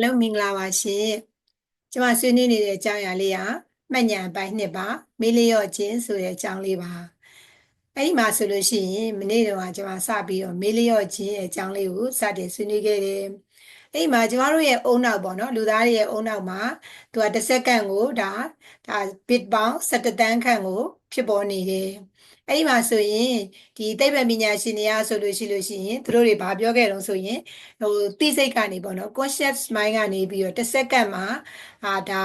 အလုံးမင်္ဂလာပါရှင်။ကျွန်မဆွေးနွေးနေတဲ့အကြောင်းအရာလေးကမှတ်ဉာဏ်ပိုင်းနှစ်ပါမေးလျော့ခြင်းဆိုတဲ့အကြောင်းလေးပါ။အဲ့ဒီမှာဆိုလို့ရှိရင်မနေ့တုန်းကကျွန်မစပြီးတော့မေးလျော့ခြင်းအကြောင်းလေးကိုစတင်ဆွေးနွေးခဲ့တယ်။အဲ့ဒီမှာကျွန်တော်တို့ရဲ့အုံနောက်ပေါ့နော်လူသားတွေရဲ့အုံနောက်မှာသူကတစ်စက္ကန့်ကိုဒါဒါ bit ပေါင်း17တန်းခန့်ကိုဖြစ်ပေါ်နေတယ်။ အဲ့ဒီမှာဆိုရင်ဒီသိပ္ပံပညာရှင်တွေကဆိုလို့ရှိလို့ရှိရင်သူတို့တွေဘာပြောခဲ့တုံးဆိုရင်ဟိုသိစိတ်ကနေပေါ့နော် conscious mind ကနေပြီးတော့တစ်စက္ကန့်မှာအာဒါ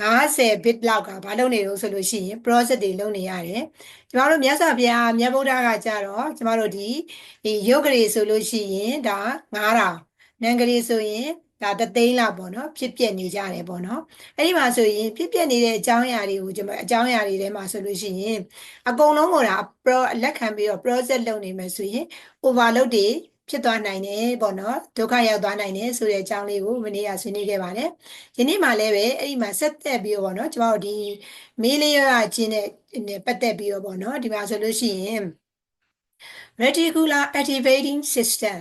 90 bit လောက်ကဘာလုပ်နေတုံးဆိုလို့ရှိရင် process တွေလုပ်နေရတယ်ကျမတို့မြတ်စွာဘုရားမြတ်ဗုဒ္ဓကကြတော့ကျမတို့ဒီဒီယုတ်ကလေးဆိုလို့ရှိရင်ဒါ9000နံကလေးဆိုရင် ဒါတသိန်းလောက်ပေါ့နော်ဖြစ်ပြနေကြတယ်ပေါ့နော်အဲ့ဒီမှာဆိုရင်ဖြစ်ပြနေတဲ့အကြောင်းအရာတွေကိုကျွန်တော်အကြောင်းအရာတွေထဲမှာဆိုလို့ရှိရင်အကုန်လုံးကိုဒါ pro လက်ခံပြီးတော့ process လုပ်နေမယ်ဆိုရင် overload တွေဖြစ်သွားနိုင်တယ်ပေါ့နော်ဒုက္ခရောက်သွားနိုင်တယ်ဆိုတဲ့အကြောင်းလေးကိုမနေ့ကဆွေးနွေးခဲ့ပါတယ်ယနေ့မှလည်းပဲအဲ့ဒီမှာဆက်သက်ပြီးတော့ပေါ့နော်ကျွန်တော်တို့ဒီမေးလျော့ခြင်းနဲ့ပတ်သက်ပြီးတော့ပေါ့နော်ဒီမှာဆိုလို့ရှိရင် reticular activating system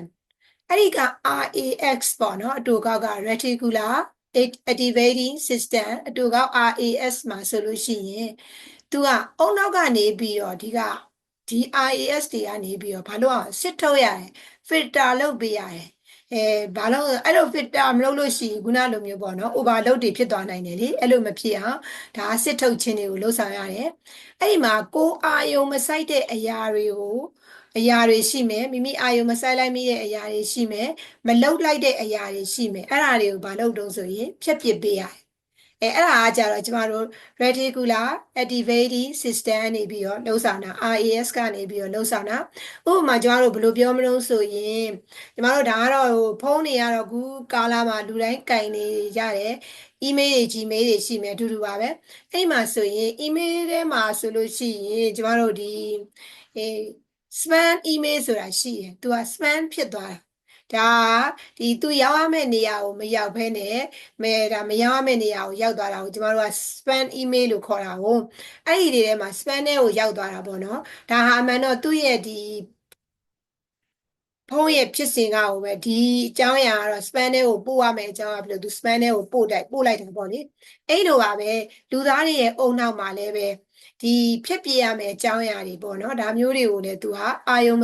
အဲ့ဒီက RAX ပေါ့နော်အတူကောက်က reticular activating system အတူကောက် RAS မှာဆိုလို့ရှိရင်သူကအုံနောက်ကနေပြီးတော့ဒီကဒီ RAS တွေကနေပြီးတော့ဘာလို့အောင်စစ်ထုတ်ရတယ် filter လုပ်ပေးရတယ်အဲဘာလို့အဲ့လို filter မလုပ်လို့ရှိရင်ခုနလိုမျိုးပေါ့နော် overload တွေဖြစ်သွားနိုင်တယ်လေအဲ့လိုမဖြစ်အောင်ဒါစစ်ထုတ်ခြင်းတွေကိုလှုပ်ဆောင်ရတယ်အဲ့ဒီမှာကိုအာယုံမဆိုင်တဲ့အရာတွေကို အရာတွေရှိမယ်မိမိအာယုံမဆိုင်လိုက်မိတဲ့အရာတွေရှိမယ်မလုတ်လိုက်တဲ့အရာတွေရှိမယ်အဲ့ဒါတွေကိုဘာလုပ်တုံးဆိုရင်ဖြတ်ပစ်ပေးရတယ်အဲအဲ့ဒါကကြတော့ကျမတို့ reticular activating system နေပြီးတော့လှုပ်ဆောင်တာ RAS ကနေပြီးတော့လှုပ်ဆောင်တာဥပမာကျမတို့ဘယ်လိုပြောမလို့ဆိုရင်ကျမတို့ဒါကတော့ဖုန်းတွေကတော့ခုကာလာမှာလူတိုင်းကင်နေကြတယ် email တွေ gmail တွေရှိမယ်အတူတူပါပဲအဲ့မှာဆိုရင် email ထဲမှာဆိုလို့ရှိရင်ကျမတို့ဒီအဲ spam email ဆိုတာရှိတယ်သူက spam ဖြစ်သွားတာဒါဒီသူရောက်ရမယ့်နေရာကိုမရောက်ဘဲနဲ့မဲဒါမရောက်ရမယ့်နေရာကိုရောက်သွားတာကိုကျမတို့က spam email လို့ခေါ်တာကိုအဲ့ဒီတွေထဲမှာ spam ထဲကိုရောက်သွားတာပေါ့နော်ဒါဟာအမှန်တော့သူ့ရဲ့ဒီဖုန်းရဲ့ဖြစ်စဉ်ကဟိုပဲဒီအကြောင်းအရာကတော့ span ထဲကိုပို့ရမယ်အကြောင်းအဖြစ်လို့သူ span ထဲကိုပို့တိုက်ပို့လိုက်တယ်ပေါ့လေအဲ့လိုပါပဲလူသားတွေရဲ့အုံနောက်မှာလည်းပဲ ဒီဖြစ်ပြရမယ်အကြောင်းအရာတွေပေါ့နော်ဒါမျိုးတွေကိုလည်းသူဟာအာယုံမ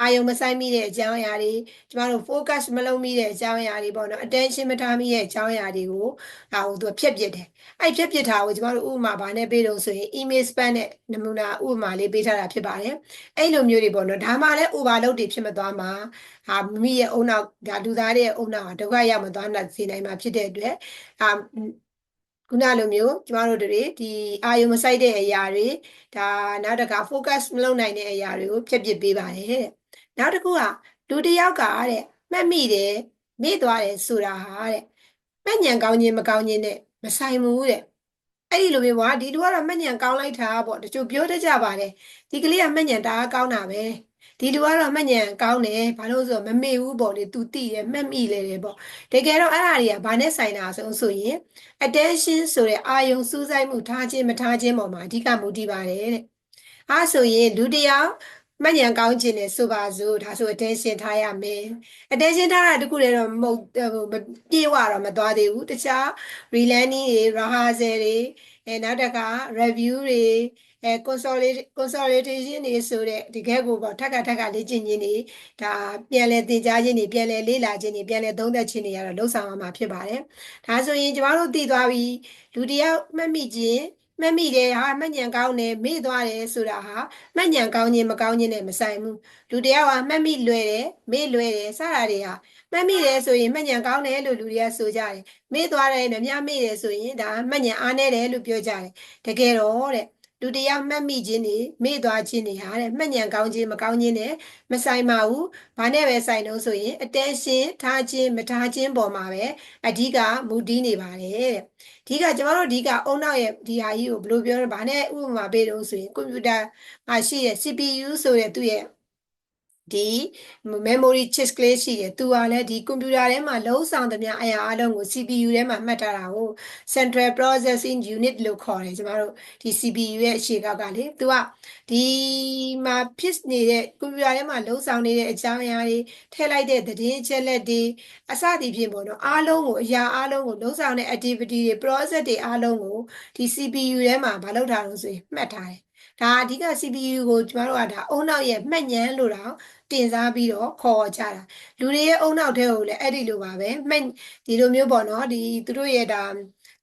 အာယုံမဆိုင်မိတဲ့အကြောင်းအရာတွေကျမတို့ focus မလုပ်မိတဲ့အကြောင်းအရာတွေပေါ့နော် attention မထားမိတဲ့အကြောင်းအရာတွေကိုဒါကိုသူဖြတ်ပြတယ်အဲ့ဖြတ်ပြတာကိုကျမတို့ဥပမာဗာနဲ့ပေးတော့ဆိုရင် email spam နဲ့နမူနာဥပမာလေးပေးထားတာဖြစ်ပါတယ်အဲ့လိုမျိုးတွေပေါ့နော်ဒါမှလည်း overload တွေဖြစ်မသွားမှာဟာမိမိရဲ့အုံနောက်ဒါလူသားရဲ့အုံနောက်ဟာဒုက္ခရောက်မသွားနိုင်စေနိုင်မှာဖြစ်တဲ့အတွက်အာ ခုနလိုမျိုးကျမတို့တွေဒီအာယုံမဆိုင်တဲ့အရာတွေဒါနောက်တစ်ခါ focus မလုပ်နိုင်တဲ့အရာတွေကိုဖြတ်ပစ်ပေးပါတယ်တဲ့နောက်တစ်ခုကလူတစ်ယောက်ကတဲ့မှတ်မိတယ်မေ့သွားတယ်ဆိုတာဟာတဲ့မှတ်ဉဏ်ကောင်းခြင်းမကောင်းခြင်းနဲ့မဆိုင်ဘူးတဲ့အဲ့ဒီလိုမျိုးပါဒီလူကတော့မှတ်ဉဏ်ကောင်းလိုက်တာပေါ့တချို့ပြောတတ်ကြပါတယ်ဒီကလေးကမှတ်ဉဏ်တအားကောင်းတာပဲ ဒီလူကတော့မှတ်ဉဏ်ကောင်းတယ်ဘာလို့ဆိုတော့မမေ့ဘူးပေါ့လေ तू သိတယ်မှတ်မိလေတယ်ပေါ့တကယ်တော့အဲ့ဒါတွေကဘာနဲ့ဆိုင်တာဆိုဆိုရင် attention ဆိုတဲ့အာယုံစူးစိုက်မှုထားခြင်းမထားခြင်းပေါ်မှာအဓိကမူတည်ပါတယ်တဲ့အားဆိုရင်လူတယောက်မှတ်ဉာဏ်ကောင်းခြင်းနဲ့ဆိုပါစို့ဒါဆို attention ထားရမယ် attention ထားတာတခုတည်းတော့မဟုတ်ပြေဝတော့မသွားသေးဘူးတခြား relearning တွေ rehearsal တွေ အဲနောက်တက review တွေအဲ consolidation consolidation တွေဆိုတဲ့တကယ်ကိုပေါ့ထက်ကထက်ကလေ့ကျင့်ခြင်းတွေဒါပြန်လဲသင်ကြားခြင်းတွေပြန်လဲလေ့လာခြင်းတွေပြန်လဲသုံးသပ်ခြင်းတွေကတော့လှုပ်ဆောင်ရမှာဖြစ်ပါတယ်ဒါဆိုရင်ကျမတို့သိသွားပြီလူတယောက်မှတ်မိခြင်းမှတ်မိတယ်ဟာမှတ်ဉဏ်ကောင်းတယ်မေ့သွားတယ်ဆိုတာဟာမှတ်ဉဏ်ကောင်းခြင်းမကောင်းခြင်းနဲ့မဆိုင်ဘူးလူတယောက်ဟာမှတ်မိလွယ်တယ်မေ့လွယ်တယ်စတာတွေဟာ မှတ်မိတယ်ဆိုရင်မှတ်ဉဏ်ကောင်းတယ်လို့လူတွေကဆိုကြတယ်မေ့သွားတယ်နဲ့မြမေ့တယ်ဆိုရင်ဒါမှတ်ဉဏ်အားနည်းတယ်လို့ပြောကြတယ်တကယ်တော့တဲ့လူတယောက်မှတ်မိခြင်းတွေမေ့သွားခြင်းတွေဟာတဲ့မှတ်ဉဏ်ကောင်းခြင်းမကောင်းခြင်းနဲ့မဆိုင်ပါဘူး။ဘာနဲ့ပဲဆိုင်လို့ဆိုရင် attention ထားခြင်းမထားခြင်းပေါ်မှာပဲအဓိကမူတည်နေပါတယ်တဲ့။ဒီကကျမတို့ဒီကအုံနောက်ရဲ့ဒီဟာကြီးကိုဘယ်လိုပြောလဲဘာနဲ့ဥပမာပေးတော့ဆိုရင်ကွန်ပျူတာမှာရှိတဲ့ CPU ဆိုတဲ့သူ့ရဲ့ ဒီ memory chips ကလေးရှိတယ်သူကလည်းဒီကွန်ပျူတာထဲမှာလုံးဆောင်သမျှအရာအလုံးကို CPU ထဲမှာမှတ်ထားတာကို Central Processing Unit လို့ခေါ်တယ်ကျမတို့ဒီ CPU ရဲ့အခြေခံကလေသူကဒီမှာဖြစ်နေတဲ့ကွန်ပျူတာထဲမှာလုံးဆောင်နေတဲ့အကြောင်းအရာတွေထည့်လိုက်တဲ့သတင်းအချက်လက်တွေအစသည်ဖြင့်ပေါ့နော်အားလုံးကိုအရာအားလုံးကိုလုံးဆောင်တဲ့ activity တွေ process တွေအားလုံးကိုဒီ CPU ထဲမှာမလုပ်ထားလို့ဆိုရင်မှတ်ထားတယ်ဒါအဓိက CPU ကိုကျမတို့ကဒါအုံနောက်ရဲ့မှတ်ဉာဏ်လို့တော့တင်စားပြီးတော့ခေါ်ကြတာလူတွေရဲ့အုံနောက်ထဲကိုလည်းအဲ့ဒီလိုပါပဲမှတ်ဒီလိုမျိုးပေါ့နော်ဒီသူတို့ရဲ့ဒါ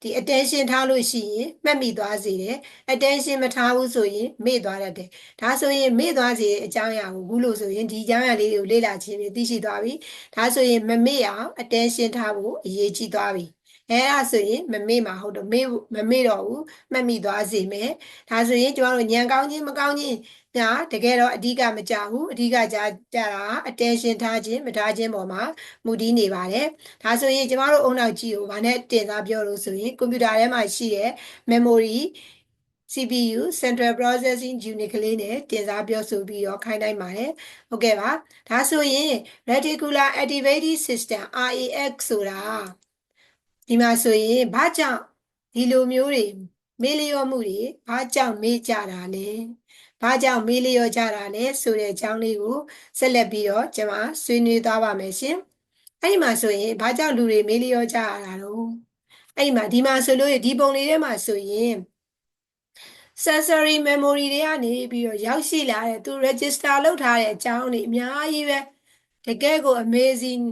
ဒီ attention ထားလို့ရှိရင်မှတ်မိသွားစေတယ် attention မထားဘူးဆိုရင်မေ့သွားတတ်တယ်ဒါဆိုရင်မေ့သွားစေတဲ့အကြောင်းအရာကိုဘူးလို့ဆိုရင်ဒီအကြောင်းအရာလေးတွေကိုလေ့လာခြင်းဖြင့်သိရှိသွားပြီဒါဆိုရင်မမေ့အောင် attention ထားဖို့အရေးကြီးသွားပြီ အဲဒါဆိုရင်မမေ့မှာဟုတ်တော့မေ့မမေ့တော့ဘူးမှတ်မိသွားစေမယ်ဒါဆိုရင်ကျွန်တော်တို့ညံကောင်းခြင်းမကောင်းခြင်းညာတကယ်တော့အဓိကမကြဘူးအဓိကကြကြတာ attention ထားခြင်းမထားခြင်းပေါ်မှာမူတည်နေပါတယ်ဒါဆိုရင်ကျမတို့အုံနောက်ကြီးကိုဗာနဲ့တင်စားပြောလို့ဆိုရင်ကွန်ပျူတာထဲမှာရှိတဲ့ memory CPU Central Processing Unit ကလေးနဲ့တင်စားပြောဆိုပြီးတော့ခိုင်းနိုင်ပါတယ်ဟုတ်ကဲ့ပါဒါဆိုရင် Reticular Activating System RAX ဆိုတာ ဒီမှာဆိုရင်ဘာကြောင့်ဒီလိုမျိုးတွေမေးလျော့မှုတွေဘာကြောင့်မေးကြတာလဲဘာကြောင့်မေးလျော့ကြတာလဲဆိုတဲ့အကြောင်းလေးကိုဆက်လက်ပြီးတော့ကျွန်မဆွေးနွေးသွားပါမယ်ရှင်အဲ့ဒီမှာဆိုရင်ဘာကြောင့်လူတွေမေးလျော့ကြရတာတော့အဲ့ဒီမှာဒီမှာဆိုလို့ဒီပုံလေးထဲမှာဆိုရင် sensory memory တွေကနေပြီးတော့ရောက်ရှိလာတဲ့သူ register လုပ်ထားတဲ့အကြောင်းတွေအများကြီးပဲတကယ်ကို amazing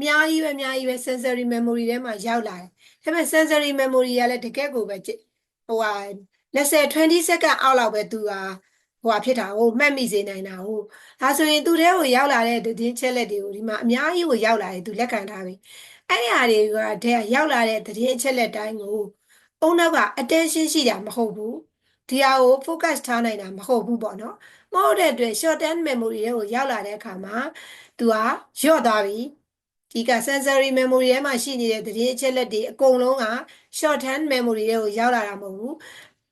အများကြီးပဲအများကြီးပဲ sensory memory ထဲမှာရောက်လာတယ်ဒါပေမဲ့ sensory memory ကလည်းတကယ်ကိုပဲဟိုဟာ20 20 second အောက်လောက်ပဲသူကဟိုဟာဖြစ်တာဟိုမှတ်မိစေနိုင်တာဟိုဒါဆိုရင်သူထဲကိုရောက်လာတဲ့သတင်းချက်လက်တွေကိုဒီမှာအများကြီးကိုရောက်လာတယ်သူလက်ခံထားပြီအဲ့ဒီဟာတွေကတဲ့ရောက်လာတဲ့သတင်းချက်လက်တိုင်းကိုအုံနောက်က attention ရှိတာမဟုတ်ဘူးဒီဟာကို focus ထားနိုင်တာမဟုတ်ဘူးပေါ့နော်မဟုတ်တဲ့အတွက် short term memory တွေကိုရောက်လာတဲ့အခါမှာသူကညော့သွားပြီ ဒီက sensory memory ထဲမှာရှိနေတဲ့သတင်းအချက်လက်တွေအကုန်လုံးက short term memory တွေကိုရောက်လာတာမဟုတ်ဘူး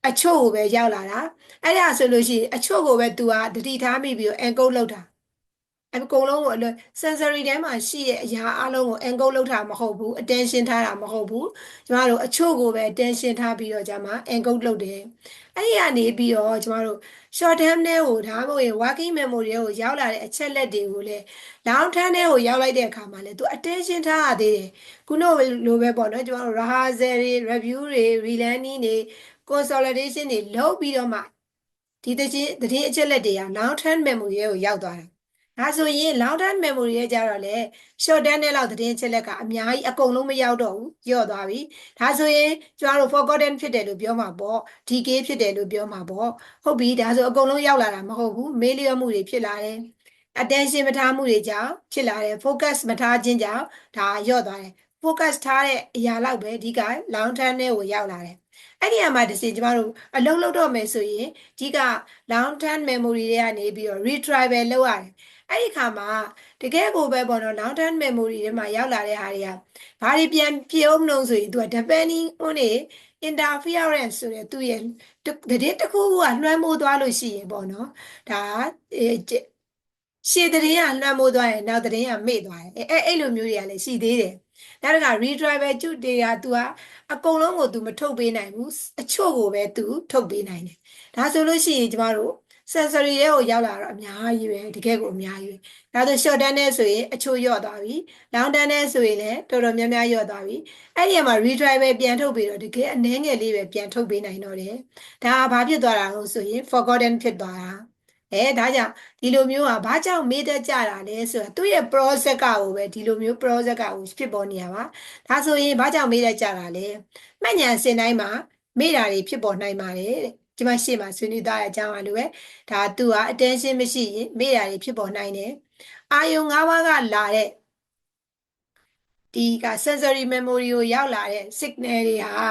အချို့ကိုပဲရောက်လာတာအဲ့ဒါဆိုလို့ရှိရင်အချို့ကိုပဲ तू ကတတိထားမိပြီးတော့ encode လုပ်တာ အကုန်လုံးကိုအလွယ် sensory ထဲမှာရှိတဲ့အရာအလုံးကို encode လုပ်တာမဟုတ်ဘူး attention ထားတာမဟုတ်ဘူးကျမတို့အချို့ကိုပဲ attention ထားပြီးတော့ကျမ encode လုပ်တယ်အဲ့ဒီကနေပြီးတော့ကျမတို့ short term နဲ့ကိုဒါမှမဟုတ် working memory ကိုရောက်လာတဲ့အချက်လက်တွေကိုလည်း long term နဲ့ကိုရောက်လိုက်တဲ့အခါမှာလည်း तू attention ထားရသေးတယ်ခုနလိုပဲပေါ့နော်ကျမတို့ rehearsal တွေ review တွေ relearning တွေ consolidation တွေလုပ်ပြီးတော့မှဒီတခြင်းတခြင်းအချက်လက်တွေက long term memory ကိုရောက်သွားတာ ဒါဆိုရင် long term memory ရဲ့ကြတော့လေ short term နဲ့လောက်သတင်းချက်လက်ကအများကြီးအကုန်လုံးမရောက်တော့ဘူးညော့သွားပြီဒါဆိုရင်ကျွန်တော်တို့ forgotten ဖြစ်တယ်လို့ပြောမှာပေါ့ DK ဖြစ်တယ်လို့ပြောမှာပေါ့ဟုတ်ပြီဒါဆိုအကုန်လုံးရောက်လာတာမဟုတ်ဘူးမေးလျော့မှုတွေဖြစ်လာတယ် attention မထားမှုတွေကြောင့်ဖြစ်လာတယ် focus မထားခြင်းကြောင့်ဒါညော့သွားတယ် focus ထားတဲ့အရာလောက်ပဲဒီက long term နဲ့ကိုရောက်လာတယ်အဲ့ဒီအမှာတစ်စီကျမတို့အလုံးလုံးတော့မယ်ဆိုရင်ဒီက long term memory တွေကနေပြီးတော့ retrieval လုပ်ရတယ် အဲ့ဒီခါမှာတကယ်ကိုပဲပေါ့နော် long term memory ထဲမှာရောက်လာတဲ့ဟာတွေကဘာတွေပြန်ပြုံးလို့ဆိုရင်သူက depending on နေ interference ဆိုတဲ့သူ့ရဲ့တည်တစ်ခုခုကလွှမ်းမိုးသွားလို့ရှိရင်ပေါ့နော်ဒါရှေ့တည်ရလွှမ်းမိုးသွားရင်နောက်တည်ရမေ့သွားတယ်အဲအဲ့လိုမျိုးတွေကလည်းရှိသေးတယ်နောက်တစ်ခါ retrieval ကျွတ်တွေက तू ကအကုန်လုံးကို तू မထုတ်ပေးနိုင်ဘူးအချို့ကိုပဲ तू ထုတ်ပေးနိုင်တယ်ဒါဆိုလို့ရှိရင်ကျမတို့ sensory ရဲ့ကိုရောက်လာတော့အများကြီးပဲတကယ်ကိုအများကြီးပဲဒါဆို short term နဲ့ဆိုရင်အချို့ယော့သွားပြီ long term နဲ့ဆိုရင်လည်းတော်တော်များများယော့သွားပြီအဲ့ဒီမှာ retrieval ပြန်ထုတ်ပြီးတော့တကယ်အနည်းငယ်လေးပဲပြန်ထုတ်ပေးနိုင်တော့တယ်ဒါဘာဖြစ်သွားတာလို့ဆိုရင် forgotten ဖြစ်သွားတာအဲဒါကြောင့်ဒီလိုမျိုးကဘာကြောင့်မေးတတ်ကြတာလဲဆိုတော့သူ့ရဲ့ process ကကိုပဲဒီလိုမျိုး process ကကိုဖြစ်ပေါ်နေရပါဒါဆိုရင်ဘာကြောင့်မေးတတ်ကြတာလဲမှတ်ဉာဏ်စင်တိုင်းမှာမေးတာတွေဖြစ်ပေါ်နိုင်ပါတယ်တဲ့ ဒီမှာရှေ့မှာဆွေးနွေးသားတဲ့အကြောင်းအလိုပဲဒါသူက attention မရှိရင်မေ့တာတွေဖြစ်ပေါ်နိုင်တယ်အာယုံ၅ပါးကလာတဲ့ဒီက sensory memory ကိုရောက်လာတဲ့ signal တွေဟာ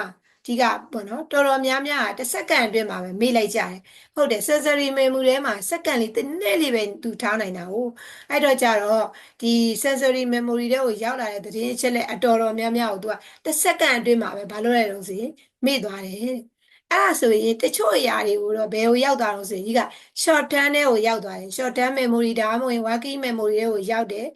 ဒီကပေါ့နော်တော်တော်များများတစ်စက္ကန့်အတွင်းမှာပဲမေ့လိုက်ကြတယ်ဟုတ်တယ် sensory memory ထဲမှာစက္ကန့်လေးတနည်းလေးပဲသူထားနိုင်တာ哦အဲ့တော့ကြတော့ဒီ sensory memory တွေကိုရောက်လာတဲ့သတင်းအချက်လက်အတော်တော်များများကိုသူကတစ်စက္ကန့်အတွင်းမှာပဲဘာလို့လဲလို့ဆိုရင်မေ့သွားတယ် အဲ့ဒါဆိုရင်တချို့အရာတွေကိုတော့ဘယ်ကိုရောက်သွားလို့ဆိုရင်ဒီက short term ထဲကိုရောက်သွားတယ် short term memory ဒါမှမဟုတ်ရင် working memory ထဲကိုရောက်တယ်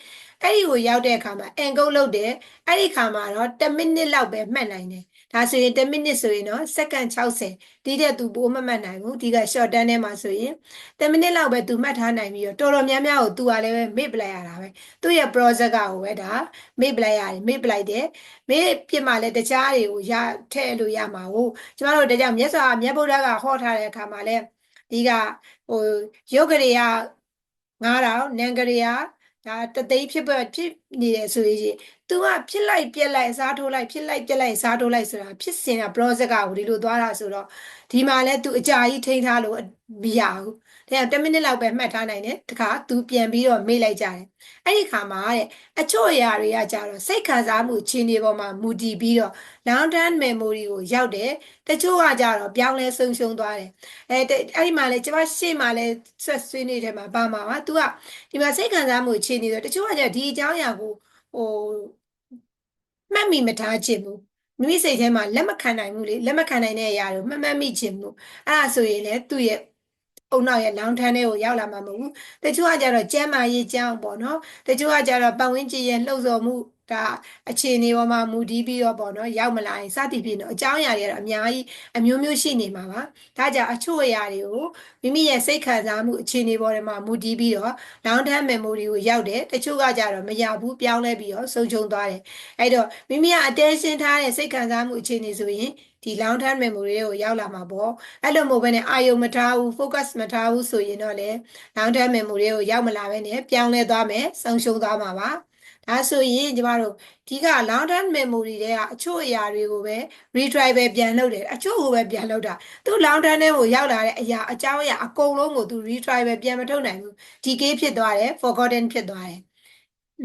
အဲ့ဒီကိုရောက်တဲ့အခါမှာ encode လုပ်တယ်အဲ့ဒီအခါမှာတော့10မိနစ်လောက်ပဲမှတ်နိုင်တယ် ဒါဆိုရင်10မိနစ်ဆိုရင်တော့စက္ကန့်60ဒီတဲ့သူပိုးမမှတ်နိုင်ဘူးဒီက short term ထဲမှာဆိုရင်10မိနစ်လောက်ပဲသူမှတ်ထားနိုင်ပြီးတော့တော်တော်များများကိုသူကလည်းပဲမေ့ပလိုက်ရတာပဲသူ့ရဲ့ project ကကိုပဲဒါမေ့ပလိုက်ရတယ်မေ့ပလိုက်တယ်မေ့ပြစ်မှလည်းတခြားတွေကိုရထည့်လို့ရမှာဟုတ်ကျမတို့တကြောင်မြတ်စွာမြတ်ဗုဒ္ဓကဟောထားတဲ့အခါမှာလည်းဒီကဟိုယုတ်ကလေးက9000နံကလေးကဒါတသိန်းဖြစ်ဖြစ်ဖြစ်နေတယ်ဆိုရင် သူကဖြစ်လိုက်ပြက်လိုက်စားထိုးလိုက်ဖြစ်လိုက်ပြက်လိုက်စားထိုးလိုက်ဆိုတာဖြစ်စင်တာ process ကဟိုဒီလိုသွားတာဆိုတော့ဒီမှာလဲသူအကြာကြီးထိန်းထားလို့မရဘူးဒါကြောင့်10မိနစ်လောက်ပဲမှတ်ထားနိုင်တယ်တခါသူပြန်ပြီးတော့မေ့လိုက်ကြတယ်အဲ့ဒီခါမှာတဲ့အချို့အရာတွေကကြတော့စိတ်ခံစားမှုအခြေအနေပေါ်မှာမူတည်ပြီးတော့ long term memory ကိုရောက်တယ်တချို့ကကြတော့ပြောင်းလဲဆုံးရှုံးသွားတယ်အဲအဲ့ဒီမှာလဲကျမရှေ့မှာလဲဆက်ဆွေးနေတယ်မှာပါမှာပါ तू ကဒီမှာစိတ်ခံစားမှုအခြေအနေဆိုတချို့ကကြဒီအကြောင်းအရာကိုဟို မှတ်မိမထားခြင်းဘူးမိမိစိတ်ထဲမှာလက်မခံနိုင်ဘူးလေလက်မခံနိုင်တဲ့အရာတွေမှတ်မှတ်မိခြင်းဘူးအဲ့ဒါဆိုရင်လေသူ့ရဲ့အုံနောက်ရဲ့လောင်ထမ်းထဲကိုရောက်လာမှာမဟုတ်ဘူးတချို့ကကြတော့ကျမ်းမာရေးကြောင်းပေါ့နော်တချို့ကကြတော့ပတ်ဝန်းကျင်ရဲ့လှုပ်ဆော်မှု ဒါအခြေအနေပေါ်မှာမူတည်ပြီးတော့ပေါ့နော်ရောက်မလာရင်စသည်ဖြင့်တော့အကြောင်းအရာတွေကတော့အများကြီးအမျိုးမျိုးရှိနေမှာပါဒါကြောင့်အချို့အရာတွေကိုမိမိရဲ့စိတ်ခံစားမှုအခြေအနေပေါ်မှာမူတည်ပြီးတော့ long term memory ကိုရောက်တယ်တချို့ကကြတော့မရောက်ဘူးပြောင်းလဲပြီးတော့ဆုံးရှုံးသွားတယ်အဲ့တော့မိမိက attention ထားတဲ့စိတ်ခံစားမှုအခြေအနေဆိုရင်ဒီ long term memory ကိုရောက်လာမှာပေါ့အဲ့လိုမျိုးပဲနဲ့အာယုံမထားဘူး focus မထားဘူးဆိုရင်တော့လေ long term memory ကိုရောက်မလာပဲနဲ့ပြောင်းလဲသွားမယ်ဆုံးရှုံးသွားမှာပါ ဒါဆိုရင်ကျမတို့ဒီက long term memory တွေကအချို့အရာတွေကိုပဲ retry ပဲပြန်လုပ်တယ်အချို့ကိုပဲပြန်လုပ်တာသူ long term ထဲကိုရောက်လာတဲ့အရာအကြောင်းအရာအကုန်လုံးကိုသူ retry ပဲပြန်မထုတ်နိုင်ဘူး decay ဖြစ်သွားတယ် forgotten ဖြစ်သွားတယ်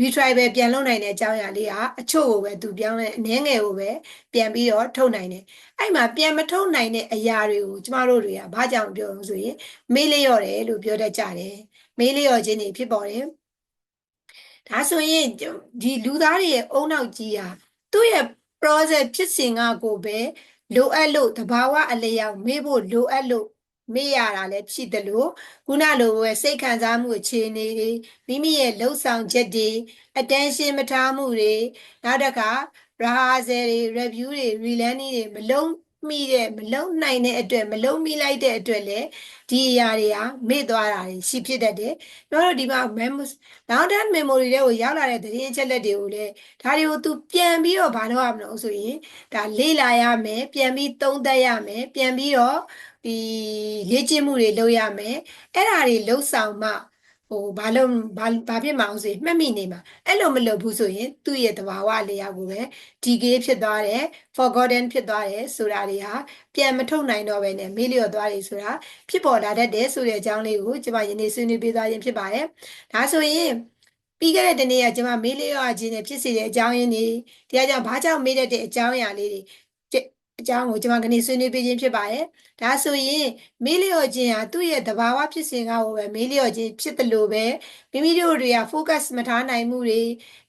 retry ပဲပြန်လုပ်နိုင်တဲ့အကြောင်းအရာလေးကအချို့ကိုပဲသူပြောင်းလဲအနည်းငယ်ကိုပဲပြန်ပြီးတော့ထုတ်နိုင်တယ်အဲ့မှာပြန်မထုတ်နိုင်တဲ့အရာတွေကိုကျမတို့တွေကဘာကြောင့်ပြောလို့ဆိုရင်မေးလျော့တယ်လို့ပြောတတ်ကြတယ်မေးလျော့ခြင်းတွေဖြစ်ပေါ်တယ် ဒါဆိုရင်ဒီလူသားတွေရဲ့အုံနောက်ကြီးဟာသူ့ရဲ့ process ဖြစ်စဉ်ကကိုပဲလိုအပ်လို့တဘာဝအလျောက်မေးဖို့လိုအပ်လို့မေ့ရတာလည်းဖြစ်တယ်လို့ခုနလိုပဲစိတ်ခံစားမှုအခြေအနေတွေမိမိရဲ့လှုပ်ဆောင်ချက်တွေ attention မထားမှုတွေနောက်တစ်ခါ rehearsal တွေ review တွေ relearning တွေမလုံး မိတဲ့မလုံးနိုင်တဲ့အတွက်မလုံးမိလိုက်တဲ့အတွက်လည်းဒီအရာတွေဟာမေ့သွားတာတွေရှိဖြစ်တတ်တယ်။ပြောတော့ဒီမှာ memory long term memory တွေကိုရောက်လာတဲ့သတင်းအချက်လက်တွေကိုလည်းဒါတွေကို तू ပြန်ပြီးတော့ဘာလုပ်ရမလို့ဆိုရင်ဒါလေ့လာရမယ်ပြန်ပြီးသုံးသပ်ရမယ်ပြန်ပြီးတော့ဒီလေ့ကျင့်မှုတွေလုပ်ရမယ်အဲ့ဒါတွေလှုပ်ဆောင်မှ ဟိုဘာလို့ဘာဘာဖြစ်မအောင်ဆိုမှတ်မိနေမှာအဲ့လိုမလုပ်ဘူးဆိုရင်သူ့ရဲ့သဘာဝလျောက်ကိုပဲ decay ဖြစ်သွားတယ် forgotten ဖြစ်သွားတယ်ဆိုတာတွေဟာပြန်မထုတ်နိုင်တော့ဘဲနဲ့မေ့လျော့သွားတယ်ဆိုတာဖြစ်ပေါ်လာတတ်တယ်ဆိုတဲ့အကြောင်းလေးကိုကျွန်မယနေ့ဆွေးနွေးပေးသွားခြင်းဖြစ်ပါတယ်ဒါဆိုရင်ပြီးခဲ့တဲ့တနေ့ကကျွန်မမေးလျော့ခြင်းနဲ့ဖြစ်စေတဲ့အကြောင်းရင်းတွေတရားကြောင့်ဘာကြောင့်မေးတတ်တဲ့အကြောင်းအရာလေးတွေ အကြောင်းကိုကျွန်မကနေဆွေးနွေးပေးခြင်းဖြစ်ပါတယ်။ဒါဆိုရင်မေးလျော့ခြင်းဟာသူ့ရဲ့သဘာဝဖြစ်စဉ်ကဟိုပဲမေးလျော့ခြင်းဖြစ်တယ်လို့ပဲမိမိတို့တွေက focus မထားနိုင်မှုတွေ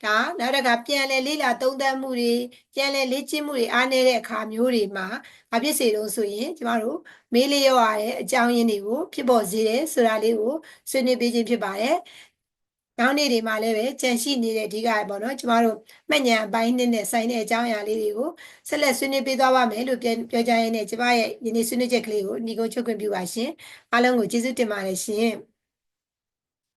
ဒါနောက်တစ်ခါပြန်လဲလေ့လာသုံးသပ်မှုတွေပြန်လဲလေ့ကျင့်မှုတွေအားနည်းတဲ့အခါမျိုးတွေမှာဘာဖြစ်စေတော့ဆိုရင်ကျမတို့မေးလျော့ရတဲ့အကြောင်းရင်းတွေကိုဖြစ်ပေါ်စေတယ်ဆိုတာလေးကိုဆွေးနွေးပေးခြင်းဖြစ်ပါတယ်။ နောက်နေ့တွေမှာလည်းပဲကြံရှိနေတဲ့အဓိကပေါ့နော်ကျမတို့မှတ်ဉာဏ်အပိုင်းနဲ့နဲ့ဆိုင်တဲ့အကြောင်းအရာလေးတွေကိုဆက်လက်ဆွေးနွေးပေးသွားပါမယ်လို့ပြောကြရင်းနဲ့ကျမရဲ့ယနေ့ဆွေးနွေးချက်ကလေးကိုညီကုန်းချုပ်ခွင့်ပြုပါရှင်အားလုံးကိုကျေးဇူးတင်ပါတယ်ရှင်